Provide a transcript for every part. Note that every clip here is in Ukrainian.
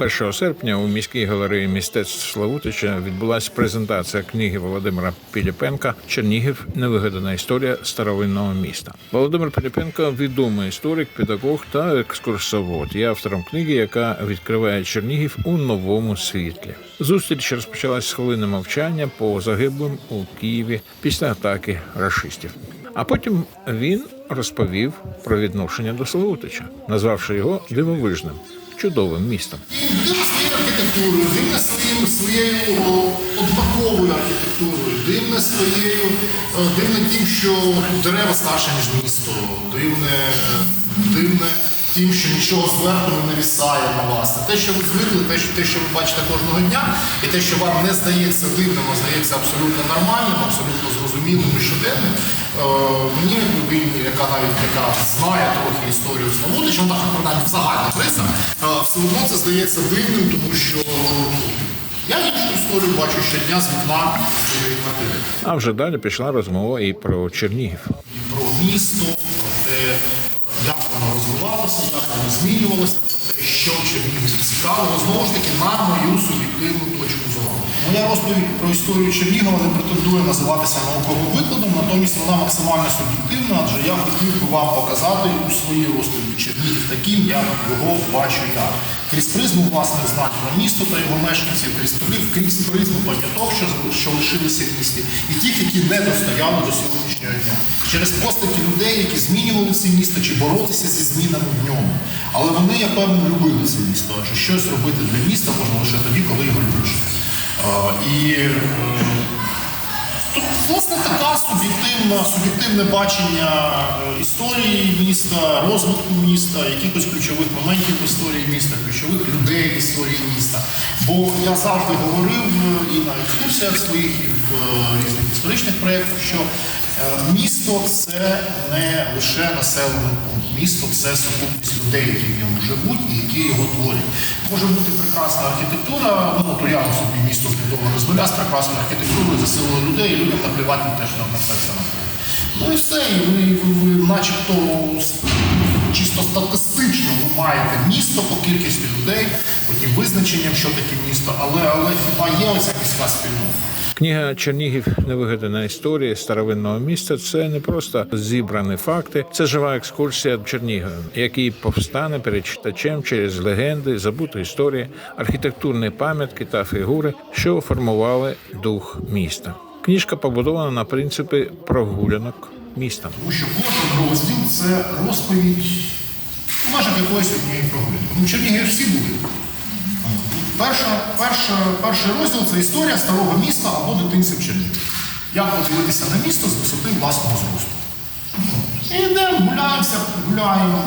1 серпня у міській галереї мистецтв Славутича відбулася презентація книги Володимира Піліпенка Чернігів невигадана історія старовинного міста. Володимир Піліпенко відомий історик, педагог та екскурсовод. Є автором книги, яка відкриває Чернігів у новому світлі. Зустріч розпочалась з хвилини мовчання по загиблим у Києві після атаки рашистів. А потім він розповів про відношення до Славутича, назвавши його дивовижним, чудовим містом. Архітектурою, дивне своїм своєю однаковою архітектурою, дивне своєю, дивне тим, що дерева старше, ніж місто, дивне, е, дивне тим, що нічого зверху не навісає на вас. Те, що ви звикли, те, що, те, що ви бачите кожного дня, і те, що вам не здається дивним, а здається абсолютно нормальним, абсолютно зрозумілим і щоденним. Е, мені, як людині, яка навіть яка знає трохи історію Славутича, вона так принаймні в загальних рисах, е, все одно це здається дивним, тому що ну, я іншу історію бачу щодня з вікна своєї квартири. А вже далі пішла розмова і про Чернігів. І про місто, про те, розвивалося, як воно змінювалося, про те, що Чернігів цікавого, знову ж таки, на мою суб'єктивну точку. Моя розповідь про історію Чернігова не претендує називатися науковим викладом, натомість вона максимально суб'єктивна, адже я хотів би вам показати у своїй розповіді Чернігів таким, як його бачу я. Крізь призму власних знань про місто та його мешканців, крізь, крізь призму пам'яток, що, лишилися в місті, і тих, які не достояли до сьогоднішнього дня. Через постаті людей, які змінювали це місто чи боролися зі змінами в ньому. Але вони, я певно, любили це місто, адже щось робити для міста можна лише тоді, коли його любиш. І власне, така суб'єктивна, суб'єктивне бачення е, історії міста, розвитку міста, якихось ключових моментів в історії міста, ключових людей в історії міста. Бо я завжди говорив е, і на екскурсіях своїх, і в е, різних історичних проєктах, що місто це не лише населений пункт. Місто це сукупність людей, які в ньому живуть і які його творять. Може бути прекрасна архітектура, ну то я собі місто збудоване з з прекрасною архітектурою, засилили людей, і людям наплівати на те, що на все це. Ну і все, і ви, ви, ви начебто чисто статистично маєте місто по кількості людей, потім визначенням, що таке місто, але, але хіба є оця міська спільнота? Книга Чернігів невигадана історія старовинного міста. Це не просто зібрані факти, це жива екскурсія Черніговим, який повстане перед читачем через легенди, забуті історії, архітектурні пам'ятки та фігури, що формували дух міста. Книжка побудована на принципі прогулянок містом. Тому що кожен розділ це розповідь в межах якоїсь однієї прогулянки. Ну, в Чернігові всі були. Перша, перша, перший розділ це історія старого міста або дитинців Чернігів. Як подивитися на місто з висоти власного зросту. І йдемо, гуляємося, гуляємо,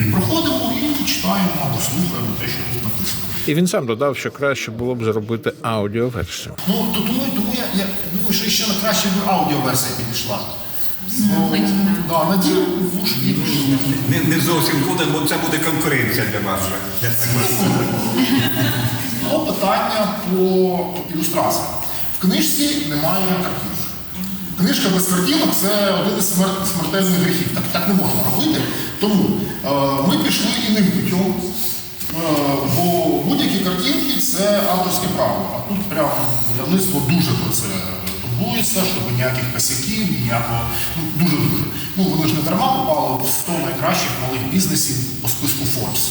і проходимо і читаємо або слухаємо те, що тут написано. І він сам додав, що краще було б зробити аудіоверсію. Ну, то тому, тому я, я думаю, що ще краще б аудіоверсія підійшла. Да, надію в ушки. Не, не зовсім згоден, бо це буде конкуренція для вас. вже. Я так. Було питання по ілюстраціям. В книжці немає картинок. Книжка без картинок це один із смер- смертельних гріхів. Так, так не можна робити. Тому е, ми пішли і іним путем. Е, бо будь-які картинки це авторське право. А тут прямо видавництво дуже про це турбується, щоб ніяких косяків, ніякого. Ну, дуже-дуже. Ну, вони ж не дарма попали в 100 найкращих малих бізнесів по списку Forbes.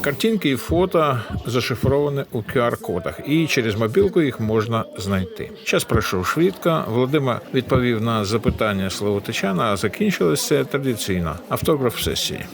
Картинки і фото зашифровані у QR-кодах, і через мобілку їх можна знайти. Час пройшов швидко. Володимир відповів на запитання Славутичана, а закінчилося традиційно автограф сесії.